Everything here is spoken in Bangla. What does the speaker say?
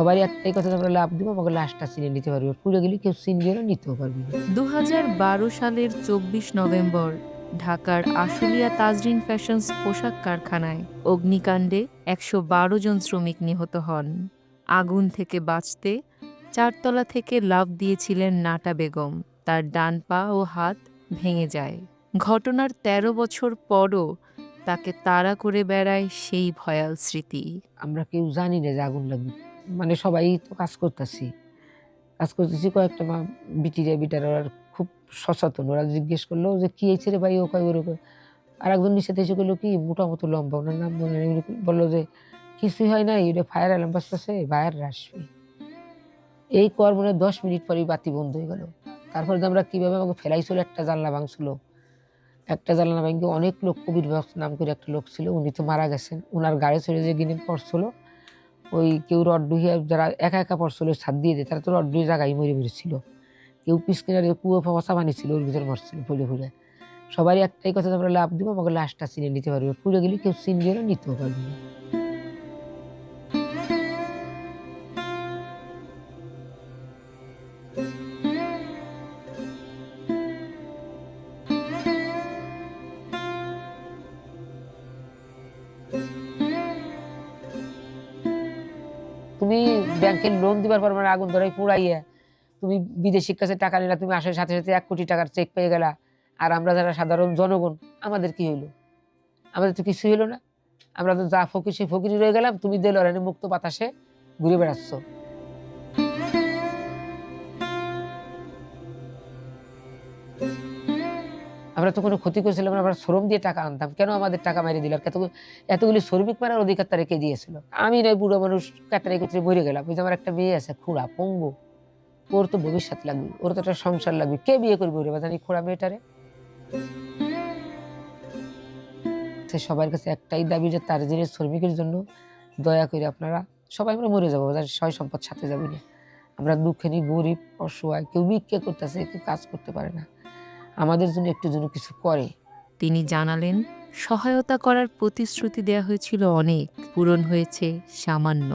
সবারই একটাই কথা আমরা লাভ দিব আমাকে লাশটা চিনে নিতে পারবি। পুড়ে গেলে কেউ চিনবে না নিতেও পারবি দু সালের চব্বিশ নভেম্বর ঢাকার আশুলিয়া তাজরিন ফ্যাশনস পোশাক কারখানায় অগ্নিকাণ্ডে একশো বারো জন শ্রমিক নিহত হন। আগুন থেকে বাঁচতে চারতলা থেকে লাফ দিয়েছিলেন নাটা বেগম। তার ডান পা ও হাত ভেঙে যায়। ঘটনার ১৩ বছর পরও তাকে তাড়া করে বেড়ায় সেই ভয়াল স্মৃতি। আমরা কেউ জানি না যে আগুন লাগবে। মানে সবাই তো কাজ করতেছি। কাজ করতেছি কয়েকটা মা বিটিরা বিটার ওরা খুব সচেতন। ওরা জিজ্ঞেস করল যে, কী রে ভাই? ও কয়, ওরকম। আর একজন নিচে এসে করল কি মোটামুটি লম্বা। ওনার নাম মনে বলল যে, কিছুই হয় না এটা ফায়ার অ্যালার্ম বাজতেছে ফায়ার আসবে। এই কর মনে দশ মিনিট পরেই বাতি বন্ধ হয়ে গেল। তারপরে আমরা কীভাবে আমাকে ফেলাইছিল, একটা জানলা ভাঙছিল। একটা জানলা ভাঙে অনেক লোক কবির নাম করে একটা লোক ছিল, উনি তো মারা গেছেন। ওনার গাড়ি চলে যে গিনে পড়ছিল। ওই কেউ রড ডুহিয়া যারা একা একা পড়ছিল ছাদ দিয়ে দেয়, তারা তো রড ডুহিয়ে জায়গায় মরে মরেছিল। কেউ পিসকিনারে কুয়ো ফাঁসা বানিয়েছিল, ওর ভিতরে মরছিল ফুলে ফুলে। সবারই একটাই কথা আমরা লাভ দিব, আমাকে লাশটা চিনে নিতে পারবে। ফুলে গেলে কেউ চিনবে না, নিতেও পারবে না। তুমি ব্যাংকের লোন দিবার পর মানে আগুন ধরে পুড়াইয়া তুমি বিদেশির কাছে টাকা নিলা, তুমি আসার সাথে সাথে এক কোটি টাকার চেক পেয়ে গেলা। আর আমরা যারা সাধারণ জনগণ, আমাদের কি হইল? আমাদের তো কিছু হইল না। আমরা তো যা ফকির সে ফকিরই রয়ে গেলাম। তুমি দিল মুক্ত বাতাসে ঘুরে বেড়াচ্ছ। আমরা তো কোনো ক্ষতি করছিলাম আমরা শ্রম দিয়ে টাকা আনতাম। কেন আমাদের টাকা মেরে দিল? এতগুলি শ্রমিক মারার অধিকার তারা কে দিয়েছিল? আমি নয়, বুড়ো মানুষ কাতারে কুতরে মরে গেলাম। ওই আমার একটা মেয়ে আছে, খুড়া, পঙ্গু। ওর তো ভবিষ্যৎ লাগবে, ওর তো একটা সংসার লাগবে। কে বিয়ে করবে ওরে বাজানি খোড়া মেয়েটারে। সে সবার কাছে একটাই দাবি যে তার জিনিস শ্রমিকের জন্য দয়া করে আপনারা সবাই আমরা মরে যাব বাজার সম্পদ সাথে যাবি না। আমরা দুঃখেনি, গরিব, অসহায়, কেউ ভিক্ষে করতেছে, কেউ কাজ করতে পারে না। আমাদের জন্য একটু জন্য কিছু করে। তিনি জানালেন, সহায়তা করার প্রতিশ্রুতি দেয়া হয়েছিল অনেক, পূরণ হয়েছে সামান্য।